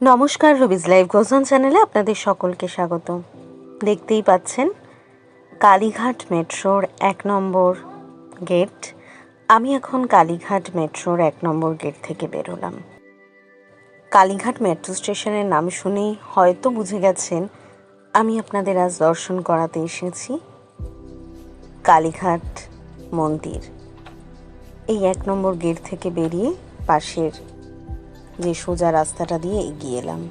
নমস্কার রবিজ লাইভ গোজন চ্যানেলে আপনাদের সকলকে স্বাগত দেখতেই পাচ্ছেন কালীঘাট মেট্রোর এক নম্বর গেট। আমি এখন কালীঘাট মেট্রোর এক নম্বর গেট থেকে বেরোলাম। কালীঘাট মেট্রো স্টেশনের নাম শুনেই হয়তো বুঝে গেছেন, আমি আপনাদের আজ দর্শন করাতে এসেছি কালীঘাট মন্দির। এই এক নম্বর গেট থেকে বেরিয়ে পাশের যে সোজা রাস্তাটা দিয়ে এগিয়ে এলাম।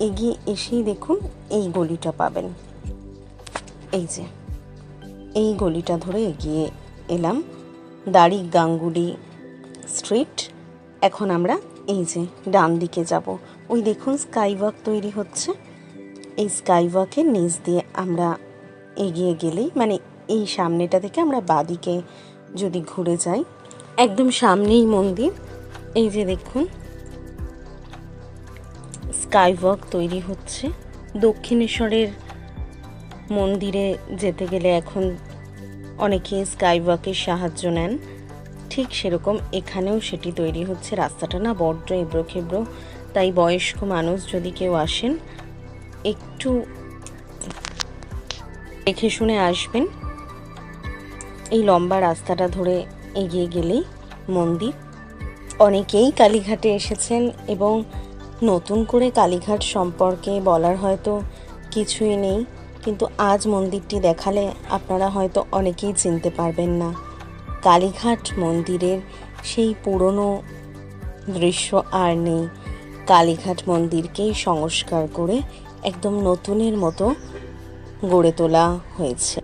এগিয়ে এসেই দেখুন এই গলিটা পাবেন। এই যে, এই গলিটা ধরে এগিয়ে এলাম দাড়ি গাঙ্গুলি স্ট্রিট। এখন আমরা এই যে ডান দিকে যাব। ওই দেখুন স্কাইওয়াক তৈরি হচ্ছে। এই স্কাইওয়াকের নিচ দিয়ে আমরা এগিয়ে গেলেই মানে এই সামনেটা থেকে আমরা বাদিকে যদি ঘুরে যাই, একদম সামনেই মন্দির। এই যে দেখুন স্কাইওয়াক তৈরি হচ্ছে। দক্ষিণেশ্বরের মন্দিরে যেতে গেলে এখন অনেকে স্কাইওয়াকের সাহায্য নেন। ঠিক সেরকম এখানেও সেটি তৈরি হচ্ছে। রাস্তাটা না বড্ড এবড়ো খেবড়ো তাই বয়স্ক মানুষ যদি কেউ আসেন, একটু দেখে শুনে আসবেন। এই লম্বা রাস্তাটা ধরে এগিয়ে গেলেই মন্দির। অনেকেই কালীঘাটে এসেছেন এবং নতুন করে কালীঘাট সম্পর্কে বলার হয়তো কিছুই নেই, কিন্তু আজ মন্দিরটি দেখালে আপনারা হয়তো অনেকেই চিনতে পারবেন না। কালীঘাট মন্দিরের সেই পুরনো দৃশ্য আর নেই। কালীঘাট মন্দিরকেই সংস্কার করে একদম নতুনের মতো গড়ে তোলা হয়েছে।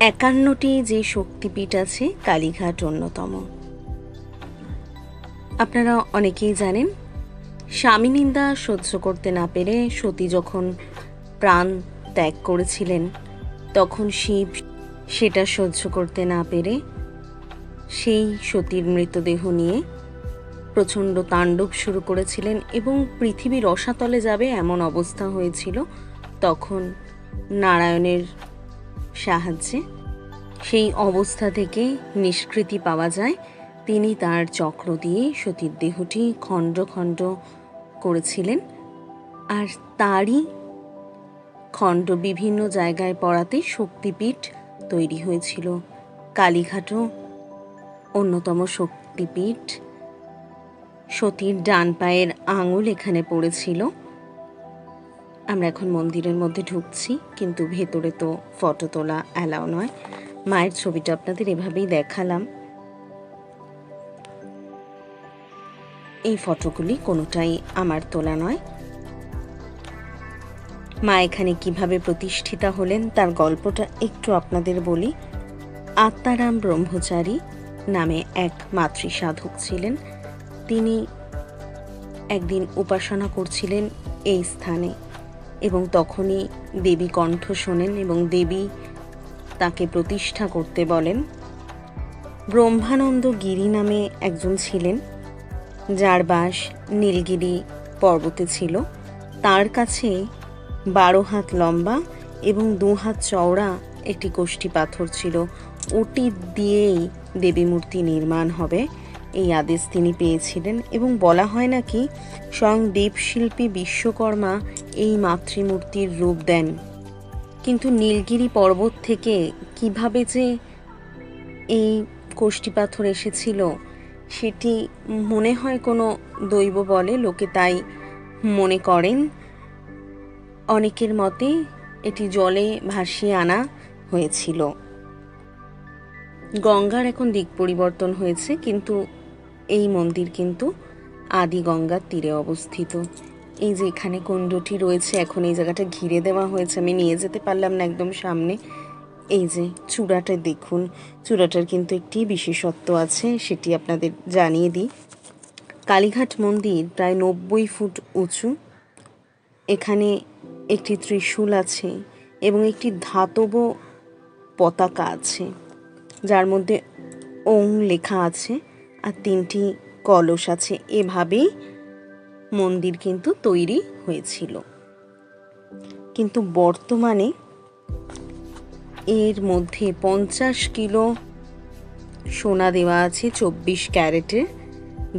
একান্নটি যে শক্তিপীঠ আছে, কালীঘাট অন্যতম। আপনারা অনেকেই জানেন স্বামী নিন্দা সহ্য করতে না পেরে সতী যখন প্রাণ ত্যাগ করেছিলেন, তখন শিব সেটা সহ্য করতে না পেরে সেই সতীর মৃতদেহ নিয়ে প্রচণ্ড তাণ্ডব শুরু করেছিলেন এবং পৃথিবীর রসাতলে যাবে এমন অবস্থা হয়েছিল, তখন নারায়ণের সাহায্যে সেই অবস্থা থেকে নিষ্কৃতি পাওয়া যায়। তিনি তার চক্র দিয়ে সতীর দেহটি খণ্ড খণ্ড করেছিলেন। আর তারই খণ্ড বিভিন্ন জায়গায় পড়াতে শক্তিপীঠ তৈরি হয়েছিল। কালীঘাটও অন্যতম শক্তিপীঠ। সতীর ডান পায়ের আঙুল এখানে পড়েছিল। আমরা এখন মন্দিরের মধ্যে ঢুকছি, কিন্তু ভেতরে তো ফটো তোলা অ্যালাও নয়। মায়ের ছবিটা আপনাদের এভাবেই দেখালাম। এই ফটোগুলি কোনোটাই আমার তোলা নয়। মা এখানে কীভাবে প্রতিষ্ঠিতা হলেন তার গল্পটা একটু আপনাদের বলি। আত্মারাম ব্রহ্মচারী নামে এক মাতৃ সাধক ছিলেন। তিনি একদিন উপাসনা করছিলেন এই স্থানে এবং তখনই দেবী কণ্ঠ শোনেন এবং দেবী তাকে প্রতিষ্ঠা করতে বলেন। ব্রহ্মানন্দ গিরি নামে একজন ছিলেন। যার বাস নীলগিরি পর্বতে ছিল, তার কাছে বারো হাত লম্বা এবং দু হাত চওড়া একটি কোষ্ঠী পাথর ছিল। ওটি দিয়েই দেবী মূর্তি নির্মাণ হবে, এই আদেশ তিনি পেয়েছিলেন এবং বলা হয় নাকি স্বয়ং দেবশিল্পী বিশ্বকর্মা এই মাতৃমূর্তির রূপ দেন। কিন্তু নীলগিরি পর্বত থেকে কীভাবে যে এই কোষ্ঠী পাথর এসেছিল সেটি মনে হয় কোনো দৈব বলে, লোকে তাই মনে করেন। অনেকের মতে এটি জলে ভাসিয়ে আনা হয়েছিল। গঙ্গার এখন দিক পরিবর্তন হয়েছে, কিন্তু এই মন্দির কিন্তু আদি গঙ্গার তীরে অবস্থিত। এই যে এখানে কুণ্ডটি রয়েছে, এখন এই জায়গাটা ঘিরে দেওয়া হয়েছে, আমি নিয়ে যেতে পারলাম না একদম সামনে। এই যে চূড়াটা দেখুন, চূড়াটার কিন্তু একটি বিশেষত্ব আছে, সেটি আপনাদের জানিয়ে দিই। কালীঘাট মন্দির প্রায় নব্বই ফুট উঁচু। এখানে একটি ত্রিশূল আছে এবং একটি ধাতব পতাকা আছে, যার মধ্যে ওং লেখা আছে আর তিনটি কলস আছে। এভাবেই মন্দির কিন্তু তৈরি হয়েছিল। কিন্তু বর্তমানে এর মধ্যে পঞ্চাশ কিলো সোনা দেওয়া আছে, চব্বিশ ক্যারেটের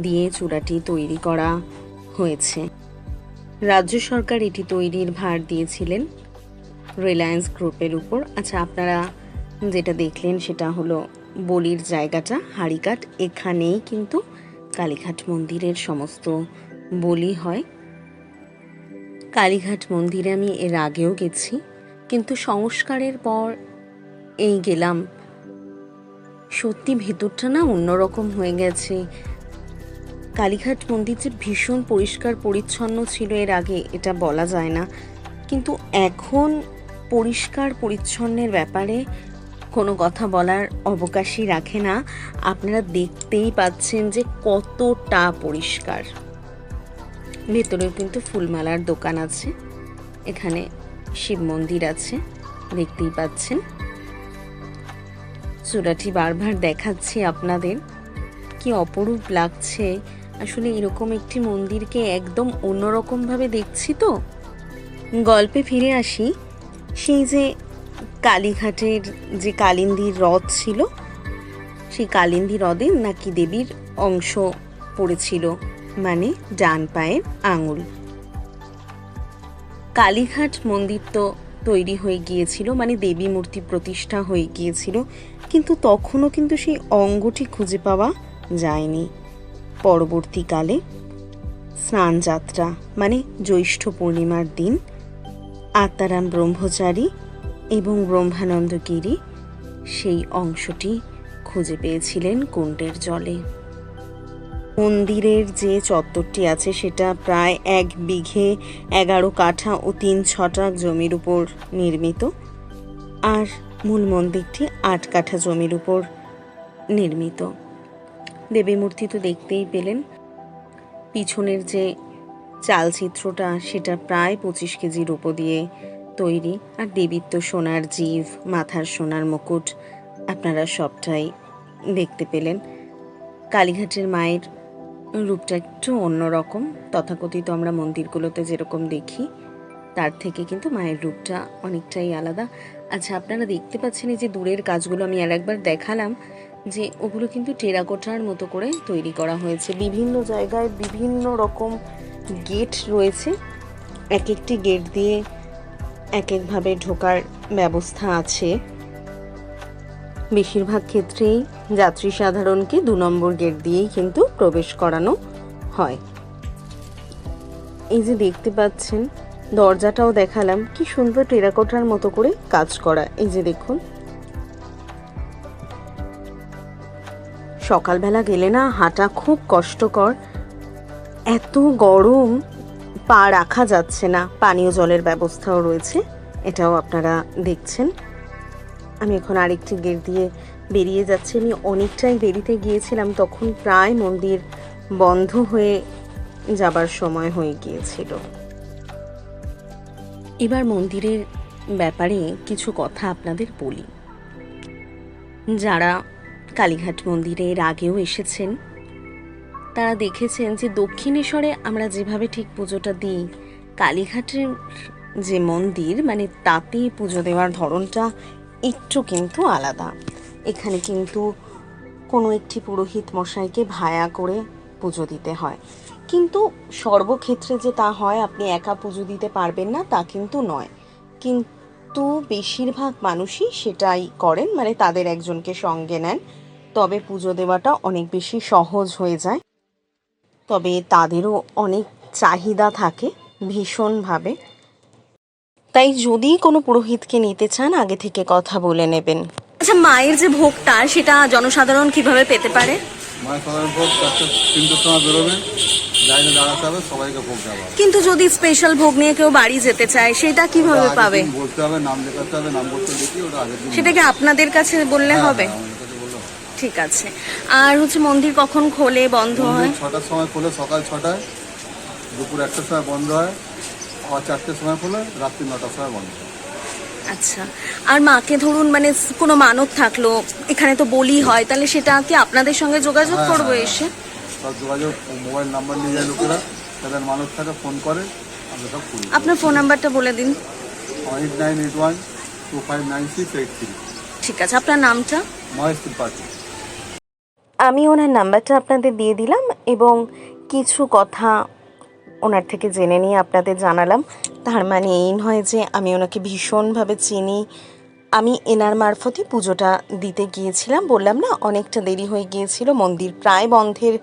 দিয়ে চূড়াটি তৈরি করা হয়েছে। রাজ্য সরকার এটি তৈরির ভার দিয়েছিলেন রিলায়েন্স গ্রুপের উপর। আচ্ছা আপনারা যেটা দেখলেন সেটা হলো বলির জায়গাটা হাড়িকাট এখানেই কিন্তু কালীঘাট মন্দিরের সমস্ত বলি হয়। কালীঘাট মন্দিরে আমি এর আগেও গেছি, কিন্তু সংস্কারের পর এই গেলাম। সত্যি ভেতরটা না অন্যরকম হয়ে গেছে। কালীঘাট মন্দির যে ভীষণ পরিষ্কার পরিচ্ছন্ন ছিল এর আগে, এটা বলা যায় না। কিন্তু এখন পরিষ্কার পরিচ্ছন্নের ব্যাপারে কোনো কথা বলার অবকাশই রাখে না। আপনারা দেখতেই পাচ্ছেন যে কতটা পরিষ্কার। ভেতরেও কিন্তু ফুলমালার দোকান আছে, এখানে শিব মন্দির আছে, দেখতেই পাচ্ছেন। চূড়াটি বারবার দেখাচ্ছি আপনাদের। কি অপরূপ লাগছে। আসলে এরকম একটি মন্দিরকে একদম অন্যরকমভাবে দেখছি তো। গল্পে ফিরে আসি। সেই যে কালীঘাটের যে কালিন্দির হ্রদ ছিল, সেই কালিন্দী হ্রদে নাকি দেবীর অংশ পড়েছিল মানে ডান পায়ের আঙুল। কালীঘাট মন্দির তো তৈরি হয়ে গিয়েছিল মানে দেবী মূর্তি প্রতিষ্ঠা হয়ে গিয়েছিল। কিন্তু তখনও কিন্তু সেই অঙ্গটি খুঁজে পাওয়া যায়নি। পরবর্তীকালে স্নানযাত্রা মানে জ্যৈষ্ঠ পূর্ণিমার দিন, আত্মারাম ব্রহ্মচারী এবং ব্রহ্মানন্দগিরি সেই অংশটি খুঁজে পেয়েছিলেন কুণ্ডের জলে। মন্দিরের যে চত্বরটি আছে সেটা প্রায় এক বিঘে, এগারো কাঠা ও তিন ছটাক জমির উপর নির্মিত। আর মূল মন্দিরটি আট কাঠা জমির উপর নির্মিত। দেবী মূর্তি তো দেখতেই পেলেন। পিছনের যে চালচিত্রটা, সেটা প্রায় পঁচিশ কেজি রূপো দিয়ে তৈরি। আর দেবীর তো সোনার জীব, মাথার সোনার মুকুট আপনারা সবটাই দেখতে পেলেন। কালীঘাটের মায়ের রূপটা একটু অন্যরকম। তথাকথিত আমরা মন্দিরগুলোতে যেরকম দেখি তার থেকে কিন্তু মায়ের রূপটা অনেকটাই আলাদা। আচ্ছা আপনারা দেখতে পাচ্ছেন যে দূরের কাজগুলো আমি আর একবার দেখালাম, যে ওগুলো কিন্তু টেরাকোটার মতো করে তৈরি করা হয়েছে। বিভিন্ন জায়গায় বিভিন্ন রকম গেট রয়েছে। এক একটি গেট দিয়ে এক একভাবে ঢোকার ব্যবস্থা আছে। বেশিরভাগ ক্ষেত্রেই যাত্রী সাধারণকে দু নম্বর গেট দিয়েই কিন্তু প্রবেশ করানো হয়। এই যে দেখতে পাচ্ছেন দরজাটাও দেখালাম। কি সুন্দর টেরাকোটার মতো করে কাজ করা। এই যে দেখুন। সকালবেলা গেলে না হাঁটা খুব কষ্টকর। এত গরম, পা রাখা যাচ্ছে না। পানীয় জলের ব্যবস্থাও রয়েছে। এটাও আপনারা দেখছেন। আমি এখন আরেকটি গেট দিয়ে বেরিয়ে যাচ্ছি। আমি অনেকটাই দেরিতে গিয়েছিলাম, তখন প্রায় মন্দির বন্ধ হয়ে যাবার সময় হয়ে গিয়েছিল। এবার মন্দিরের ব্যাপারে কিছু কথা আপনাদের বলি। যারা কালীঘাট মন্দিরে এর আগেও এসেছেন, তারা দেখেছেন যে দক্ষিণেশ্বরে আমরা যেভাবে ঠিক পুজোটা দিই, কালীঘাটের যে মন্দির মানে তাতে পুজো দেওয়ার ধরনটা একটু কিন্তু আলাদা। এখানে কিন্তু কোনো একটি পুরোহিত মশাইকে ভায়া করে পুজো দিতে হয়। কিন্তু সর্বক্ষেত্রে যে তা হয়, আপনি একা পুজো দিতে পারবেন না, তা কিন্তু নয়। কিন্তু বেশিরভাগ মানুষই সেটাই করেন মানে তাদের একজনকে সঙ্গে নেন। তবে পুজো দেওয়াটা অনেক বেশি সহজ হয়ে যায়। তবে তাদেরও অনেক চাহিদা থাকে, ভীষণভাবে। তাই যদি কোনো পুরোহিতকে নিতে চান, আগে থেকে কথা বলে নেবেন। আচ্ছা মায়ের যে ভোগটা, সেটা জনসাধারণ কীভাবে পেতে পারে? ভোগ চারটে তিনটের সময় বেরোবে। দাঁড়াতে হবে সবাইকে ভোগ দেওয়া কিন্তু যদি স্পেশাল ভোগ নিয়ে কেউ বাড়ি যেতে চায় সেটা কীভাবে পাবে? বলতে হবে নাম লেখাতে হবে নাম করতে দেখি ওটা আগের দিন সেটা কি আপনাদের কাছে বললে হ্যাঁ, হবে? হ্যাঁ, কাছে বলল হবে। ঠিক আছে। আর হচ্ছে মন্দির কখন খোলে বন্ধ হয়? ছটার সময় খোলে সকাল ছটায়। দুপুর একটার সময় বন্ধ হয় আবার চারটের সময় খোলে রাত্রি নটার সময় বন্ধ হয়। আচ্ছা। আর মাকে ধরুন মানে কোনো মানত থাকল এখানে তো বলি হয় তাহলে সেটা কি আপনাদের সঙ্গে যোগাযোগ হ্যাঁ, করব হ্যাঁ, এসে? যোগাযোগ মোবাইল নাম্বার নিয়ে যায় লোকেরা তাদের মানুষ থাকে ফোন করে আমরা সব করি আপনার ফোন নাম্বারটা বলে দিন। Eight nine eight one two five nine six eight three. ঠিক আছে আপনার নামটা? মহেশ ত্রিপাঠী। আমি ওনার নাম্বারটা আপনাদের দিয়ে দিলাম এবং কিছু কথা ওনার থেকে জেনে নিয়ে আপনাদের জানালাম। তার মানে এই নয় যে আমি ওনাকে ভীষণভাবে চিনি। আমি এনার মারফতই পুজোটা দিতে গিয়েছিলাম। বললাম, না, অনেকটা দেরি হয়ে গিয়েছিল। মন্দির প্রায় বন্ধের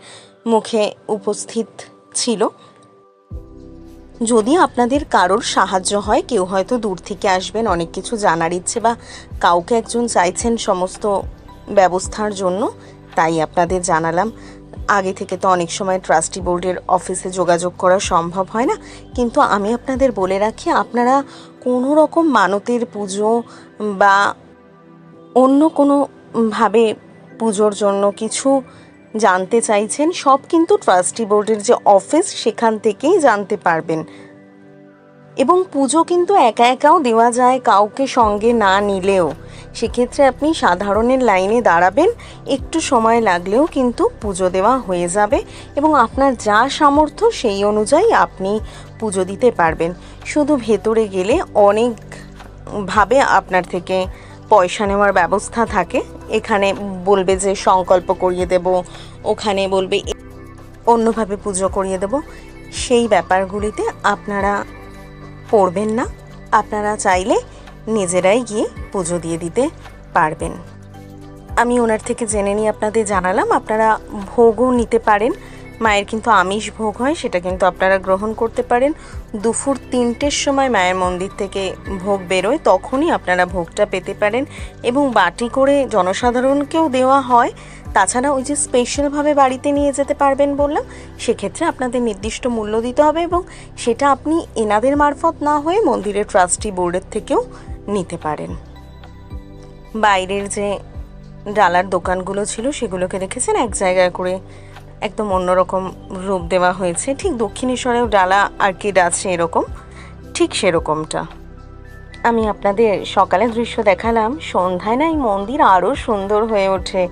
মুখে উপস্থিত ছিল। যদি আপনাদের কারোর সাহায্য হয়, কেউ হয়তো দূর থেকে আসবেন, অনেক কিছু জানার ইচ্ছে বা কাউকে একজন চাইছেন সমস্ত ব্যবস্থার জন্য, তাই আপনাদের জানালাম। আগে থেকে তো অনেক সময় ট্রাস্টি বোর্ডের অফিসে যোগাযোগ করা সম্ভব হয় না। কিন্তু আমি আপনাদের বলে রাখি, আপনারা কোনো রকম মানতের পুজো বা অন্য কোনোভাবে পুজোর জন্য কিছু জানতে চাইছেন, সব কিন্তু ট্রাস্টি বোর্ডের যে অফিস, সেখান থেকেই জানতে পারবেন। এবং পুজো কিন্তু একা একাও দেওয়া যায় কাউকে সঙ্গে না নিলেও। সেক্ষেত্রে আপনি সাধারণের লাইনে দাঁড়াবেন, একটু সময় লাগলেও কিন্তু পুজো দেওয়া হয়ে যাবে এবং আপনার যা সামর্থ্য সেই অনুযায়ী আপনি পুজো দিতে পারবেন। শুধু ভেতরে গেলে অনেক ভাবে আপনার থেকে পয়সা নেওয়ার ব্যবস্থা থাকে। এখানে বলবে যে সংকল্প করিয়ে দেব, ওখানে বলবে অন্যভাবে পুজো করিয়ে দেব। সেই ব্যাপারগুলিতে আপনারা পড়বেন না। আপনারা চাইলে নিজেরাই গিয়ে পুজো দিয়ে দিতে পারবেন। আমি ওনার থেকে জেনে নিয়ে আপনাদের জানালাম, আপনারা ভোগও নিতে পারেন। মায়ের কিন্তু আমিষ ভোগ হয়, সেটা কিন্তু আপনারা গ্রহণ করতে পারেন। দুপুর তিনটের সময় মায়ের মন্দির থেকে ভোগ বেরোয়, তখনই আপনারা ভোগটা পেতে পারেন এবং বাটি করে জনসাধারণকেও দেওয়া হয়। তাছাড়া ওই যে স্পেশালভাবে বাড়িতে নিয়ে যেতে পারবেন বললাম, সেক্ষেত্রে আপনাদের নির্দিষ্ট মূল্য দিতে হবে এবং সেটা আপনি এনাদের মারফত না হয়ে মন্দিরের ট্রাস্টি বোর্ডের থেকেও নিতে পারেন। বাইরের যে ডালার দোকানগুলো ছিল, সেগুলোকে দেখেছেন? এক জায়গায় করে একদম অন্যরকম রূপ দেওয়া হয়েছে। ঠিক দক্ষিণেশ্বরেও ডালা আর্কিড আছে এরকম? ঠিক সেরকমটা। আমি আপনাদের সকালে দৃশ্য দেখালাম। সন্ধ্যায় না এই মন্দির আরও সুন্দর হয়ে ওঠে।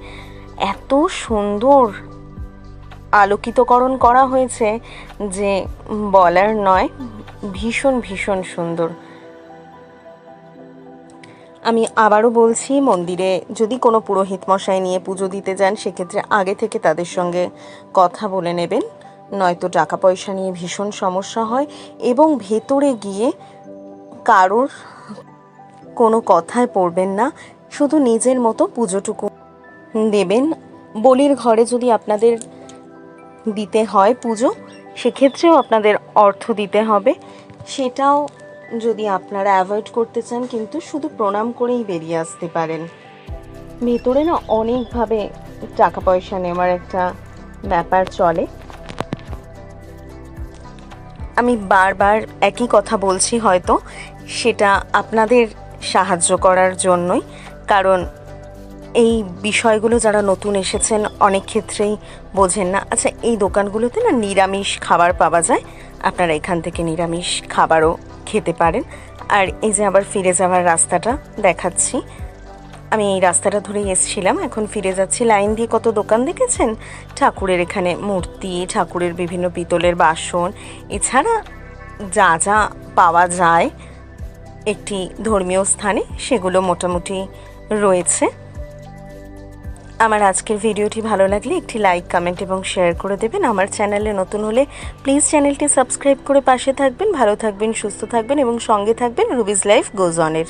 এত সুন্দর আলোকিতকরণ করা হয়েছে যে বলার নয়, ভীষণ ভীষণ সুন্দর। আমি আবারও বলছি, মন্দিরে যদি কোনো পুরোহিত মশাই নিয়ে পুজো দিতে যান, সেক্ষেত্রে আগে থেকে তাদের সঙ্গে কথা বলে নেবেন। নয়তো টাকা পয়সা নিয়ে ভীষণ সমস্যা হয় এবং ভেতরে গিয়ে কারোর কোনো কথায় পড়বেন না, শুধু নিজের মতো পুজোটুকু দেবেন বলির ঘরে যদি আপনাদের দিতে হয় পুজো, সেক্ষেত্রেও আপনাদের অর্থ দিতে হবে। সেটাও যদি আপনারা অ্যাভয়েড করতে চান, কিন্তু শুধু প্রণাম করেই বেরিয়ে আসতে পারেন। ভেতরে না অনেকভাবে টাকা পয়সা নেওয়ার একটা ব্যাপার চলে। আমি বারবার একই কথা বলছি হয়তো, সেটা আপনাদের সাহায্য করার জন্যই। কারণ এই বিষয়গুলো যারা নতুন এসেছেন, অনেক ক্ষেত্রেই বোঝেন না। আচ্ছা এই দোকানগুলোতে না নিরামিষ খাবার পাওয়া যায়। আপনারা এখান থেকে নিরামিষ খাবারও খেতে পারেন। আর এই যে আবার ফিরে যাওয়ার রাস্তাটা দেখাচ্ছি। আমি এই রাস্তাটা ধরেই এসেছিলাম, এখন ফিরে যাচ্ছি। লাইন দিয়ে কত দোকান দেখেছেন? ঠাকুরের এখানে মূর্তি, ঠাকুরের বিভিন্ন পিতলের বাসন। এছাড়া যা যা পাওয়া যায়, একটি ধর্মীয় স্থানে সেগুলো মোটামুটি রয়েছে। আমার আজকের ভিডিওটি ভালো লাগলে একটি লাইক কমেন্ট এবং শেয়ার করে দেবেন। আমার চ্যানেলে নতুন হলে প্লিজ চ্যানেলটি সাবস্ক্রাইব করে পাশে থাকবেন, ভালো থাকবেন, সুস্থ থাকবেন এবং সঙ্গে থাকবেন রুবিজ লাইফ গোজ অনের